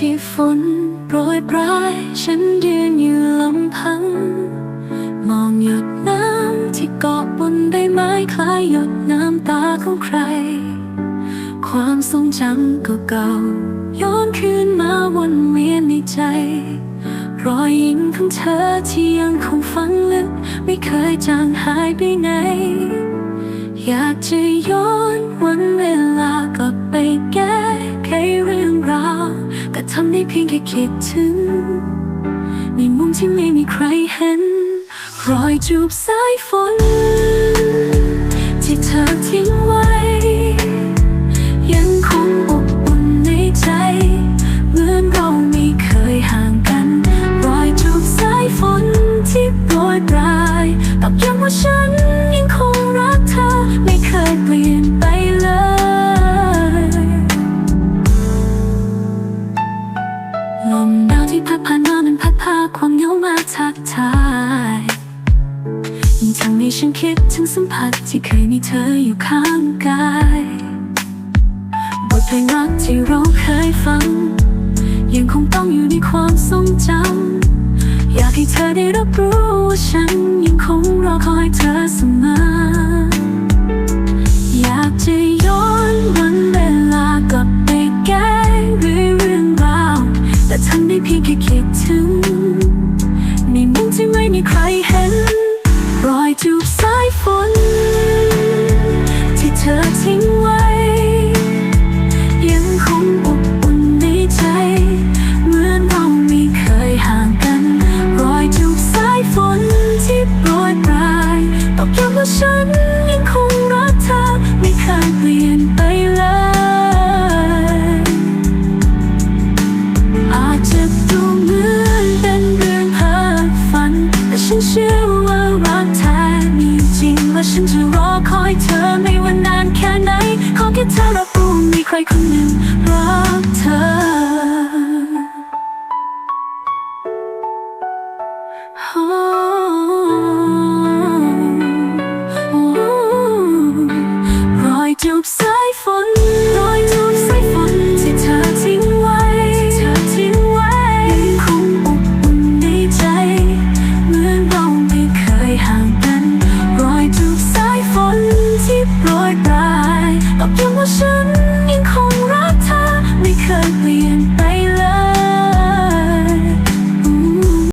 ที่ฝนโปรยปรายฉันยืนอยู่ลำพัง มองหยดน้ำที่เกาะบนใบไม้คล้ายหยดน้ำตาของใคร ความทรงจำเก่าๆย้อนคืนมาวนเวียนในใจ รอยยิ้มของเธอที่ยังคงฝังลึก ไม่เคยจางหายไปไหน อยากจะย้อนวันเวลา ในมุมที่ไม่มีใครเห็น รอยจูบสายฝน ที่เธอทิ้งไว้ ยังคงอบอุ่นในใจ เหมือนเราไม่เคยห่างกัน รอยจูบสายฝนที่โปรยปลายตอกย้ำว่าฉันยังคงรักเธอ ไม่เคยเปลี่ยนไปเลยลมหนาวที่พัดผ่านมามัน พัดพาความเหงามาทักทายยิ่งทำให้ฉันคิดถึงสัมผัสที่เคยมีเธออยู่ข้างกายบทเพลงรักที่เราเคยฟัง ยังคงต้องอยู่ในความทรงจำอยากให้เธอได้รู้ เห็น ฉันจะรอคอยเธอไม่ว่านานแค่ไหน ขอแค่เธอรับรู้มีใครคนหนึ่งรักเธอ